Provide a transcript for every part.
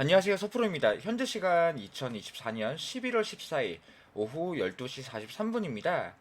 안녕하세요. 서프로입니다. 현재 시간 2024년 11월 14일 오후 12시 43분입니다.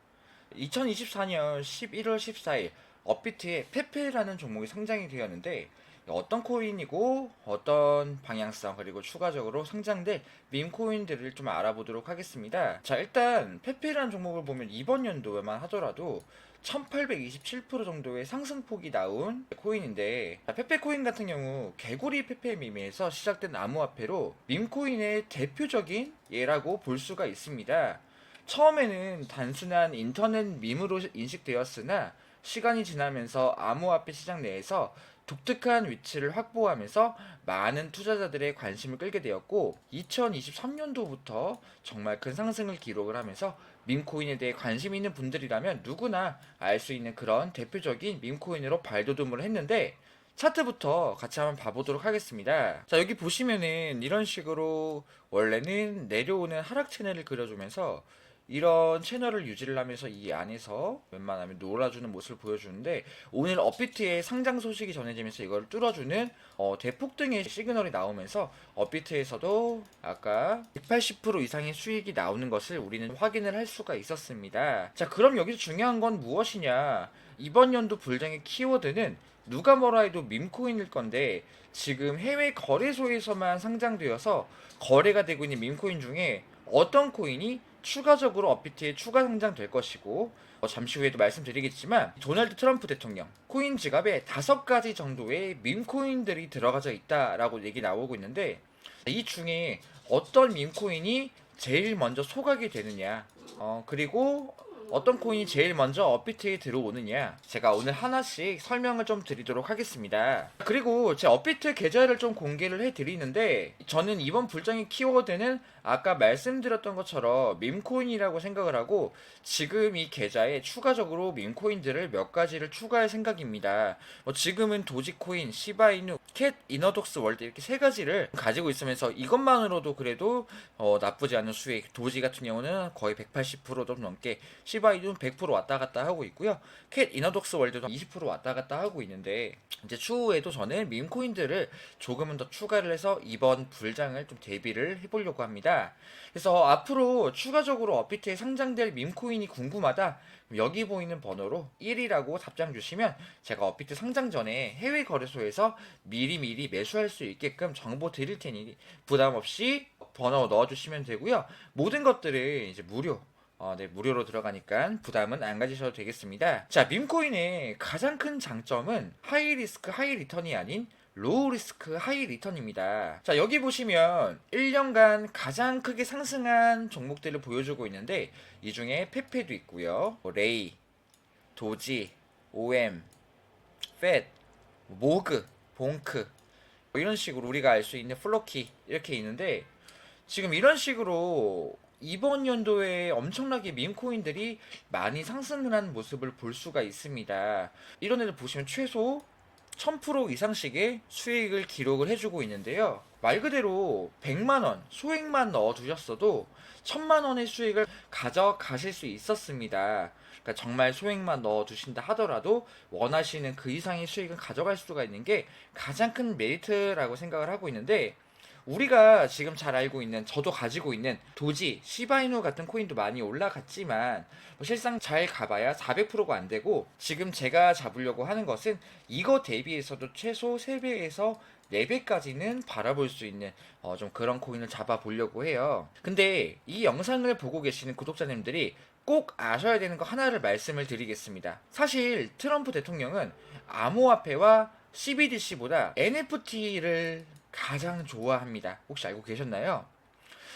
2024년 11월 14일 업비트에 페페라는 종목이 상장이 되었는데 어떤 코인이고 어떤 방향성 그리고 추가적으로 상장될 밈 코인들을 좀 알아보도록 하겠습니다. 자 일단 페페라는 종목을 보면 이번 연도에만 하더라도 1827% 정도의 상승폭이 나온 코인인데 자, 페페코인 같은 경우 개구리 페페 밈에서 시작된 암호화폐로 밈코인의 대표적인 예라고 볼 수가 있습니다. 처음에는 단순한 인터넷 밈으로 인식되었으나 시간이 지나면서 암호화폐 시장 내에서 독특한 위치를 확보하면서 많은 투자자들의 관심을 끌게 되었고 2023년도부터 정말 큰 상승을 기록을 하면서 밈코인에 대해 관심 있는 분들이라면 누구나 알 수 있는 그런 대표적인 밈코인으로 발돋움을 했는데 차트부터 같이 한번 봐보도록 하겠습니다. 자, 여기 보시면은 이런 식으로 원래는 내려오는 하락 채널을 그려주면서 이런 채널을 유지를 하면서 이 안에서 웬만하면 놀아주는 모습을 보여주는데 오늘 업비트의 상장 소식이 전해지면서 이걸 뚫어주는 어, 대폭등의 시그널이 나오면서 업비트에서도 아까 180% 이상의 수익이 나오는 것을 우리는 확인을 할 수가 있었습니다. 자 그럼 여기서 중요한 건 무엇이냐 이번 연도 불장의 키워드는 누가 뭐라 해도 밈코인일 건데 지금 해외 거래소에서만 상장되어서 거래가 되고 있는 밈코인 중에 어떤 코인이 추가적으로 업비트에 추가 상장될 것이고 어, 잠시 후에도 말씀드리겠지만 도널드 트럼프 대통령 코인 지갑에 다섯 가지 정도의 밈코인들이 들어가져 있다라고 얘기 나오고 있는데 이 중에 어떤 밈코인이 제일 먼저 소각이 되느냐 어, 그리고 어떤 코인이 제일 먼저 업비트에 들어오느냐 제가 오늘 하나씩 설명을 좀 드리도록 하겠습니다. 그리고 제 업비트 계좌를 좀 공개를 해드리는데 저는 이번 불장의 키워드는 아까 말씀드렸던 것처럼 밈코인이라고 생각을 하고 지금 이 계좌에 추가적으로 밈코인들을 몇 가지를 추가할 생각입니다. 뭐 지금은 도지코인, 시바이누, 캣, 이너독스 월드 이렇게 세 가지를 가지고 있으면서 이것만으로도 그래도 어, 나쁘지 않은 수익 도지 같은 경우는 거의 180%좀 넘게 시바이누 100% 왔다 갔다 하고 있고요. 캣, 이너독스 월드도 20% 왔다 갔다 하고 있는데 이제 추후에도 저는 밈코인들을 조금은 더 추가를 해서 이번 불장을 좀 대비를 해보려고 합니다. 그래서 앞으로 추가적으로 업비트에 상장될 밈코인이 궁금하다 여기 보이는 번호로 1이라고 답장 주시면 제가 업비트 상장 전에 해외 거래소에서 미리미리 매수할 수 있게끔 정보 드릴 테니 부담 없이 번호 넣어주시면 되고요. 모든 것들은 이제 무료. 어, 네, 무료로 들어가니까 부담은 안 가지셔도 되겠습니다. 자, 밈코인의 가장 큰 장점은 하이 리스크, 하이 리턴이 아닌 로우 리스크 하이 리턴입니다. 자, 여기 보시면 1년간 가장 크게 상승한 종목들을 보여주고 있는데 이 중에 페페도 있고요. 뭐 레이, 도지, OM, 팻, 모그, 봉크 뭐 이런 식으로 우리가 알 수 있는 플로키 이렇게 있는데 지금 이런 식으로 이번 연도에 엄청나게 밈코인들이 많이 상승을 하는 모습을 볼 수가 있습니다. 이런 애들 보시면 최소 1000% 이상씩의 수익을 기록을 해주고 있는데요. 말 그대로 100만원, 소액만 넣어두셨어도 1000만원의 수익을 가져가실 수 있었습니다. 그러니까 정말 소액만 넣어두신다 하더라도 원하시는 그 이상의 수익을 가져갈 수가 있는 게 가장 큰 메리트라고 생각을 하고 있는데 우리가 지금 잘 알고 있는 저도 가지고 있는 도지, 시바이누 같은 코인도 많이 올라갔지만 뭐 실상 잘 가봐야 400%가 안 되고 지금 제가 잡으려고 하는 것은 이거 대비해서도 최소 3배에서 4배까지는 바라볼 수 있는 어, 좀 그런 코인을 잡아보려고 해요. 근데 이 영상을 보고 계시는 구독자님들이 꼭 아셔야 되는 거 하나를 말씀을 드리겠습니다. 사실 트럼프 대통령은 암호화폐와 CBDC보다 NFT를 가장 좋아합니다. 혹시 알고 계셨나요?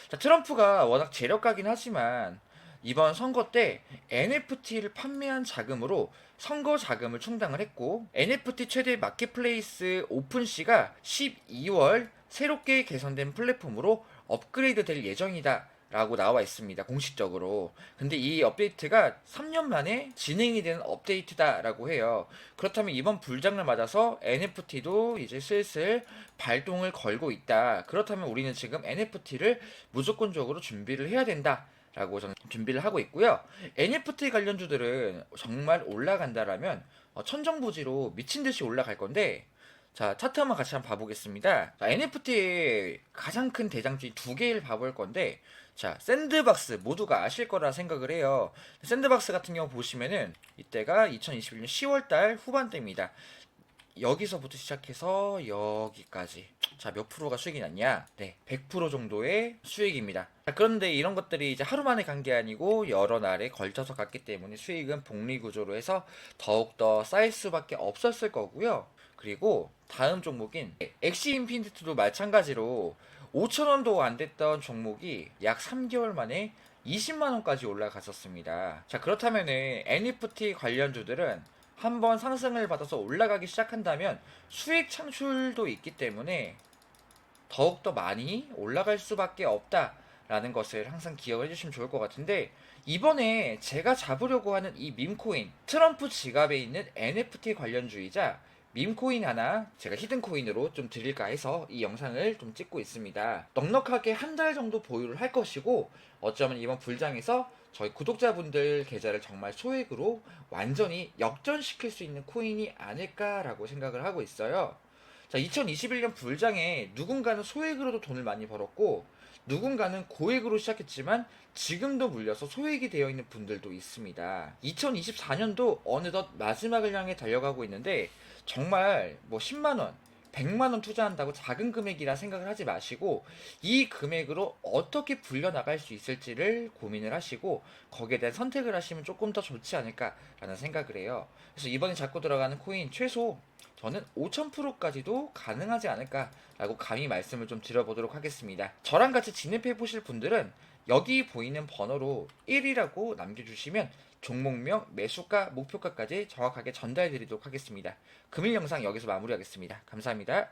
자, 트럼프가 워낙 재력가긴 하지만 이번 선거 때 NFT를 판매한 자금으로 선거 자금을 충당을 했고 NFT 최대 마켓플레이스 오픈시가 12월 새롭게 개선된 플랫폼으로 업그레이드 될 예정이다. 라고 나와 있습니다. 공식적으로. 근데 이 업데이트가 3년 만에 진행이 된 업데이트다라고 해요. 그렇다면 이번 불장을 맞아서 NFT도 이제 슬슬 발동을 걸고 있다. 그렇다면 우리는 지금 NFT를 무조건적으로 준비를 해야 된다. 라고 저는 준비를 하고 있고요. NFT 관련주들은 정말 올라간다라면 어, 천정부지로 미친 듯이 올라갈 건데 자, 차트 한번 같이 한번 봐보겠습니다. 자, NFT의 가장 큰 대장주의 두 개를 봐볼 건데, 자, 샌드박스 모두가 아실 거라 생각을 해요. 샌드박스 같은 경우 보시면은 이때가 2021년 10월달 후반대입니다. 여기서부터 시작해서 여기까지. 자, 몇 프로가 수익이 났냐? 네, 100% 정도의 수익입니다. 자, 그런데 이런 것들이 이제 하루 만에 간 게 아니고 여러 날에 걸쳐서 갔기 때문에 수익은 복리 구조로 해서 더욱더 쌓일 수밖에 없었을 거고요. 그리고 다음 종목인 엑시 인피니트도 마찬가지로 5천원도 안 됐던 종목이 약 3개월 만에 20만원까지 올라갔었습니다. 자, 그렇다면은 NFT 관련주들은 한번 상승을 받아서 올라가기 시작한다면 수익 창출도 있기 때문에 더욱더 많이 올라갈 수밖에 없다 라는 것을 항상 기억을 해주시면 좋을 것 같은데 이번에 제가 잡으려고 하는 이 밈코인 트럼프 지갑에 있는 NFT 관련주의자 밈코인 하나 제가 히든코인으로 좀 드릴까 해서 이 영상을 좀 찍고 있습니다. 넉넉하게 한 달 정도 보유를 할 것이고 어쩌면 이번 불장에서 저희 구독자분들 계좌를 정말 소액으로 완전히 역전시킬 수 있는 코인이 아닐까라고 생각을 하고 있어요. 자, 2021년 불장에 누군가는 소액으로도 돈을 많이 벌었고 누군가는 고액으로 시작했지만 지금도 물려서 소액이 되어 있는 분들도 있습니다. 2024년도 어느덧 마지막을 향해 달려가고 있는데 정말 뭐 10만 원, 100만 원 투자한다고 작은 금액이라 생각을 하지 마시고 이 금액으로 어떻게 불려 나갈 수 있을지를 고민을 하시고 거기에 대한 선택을 하시면 조금 더 좋지 않을까라는 생각을 해요. 그래서 이번에 잡고 들어가는 코인 최소 저는 5000%까지도 가능하지 않을까라고 감히 말씀을 좀 드려보도록 하겠습니다. 저랑 같이 진입해 보실 분들은 여기 보이는 번호로 1이라고 남겨주시면 종목명, 매수가, 목표가까지 정확하게 전달 드리도록 하겠습니다. 금일 영상 여기서 마무리하겠습니다. 감사합니다.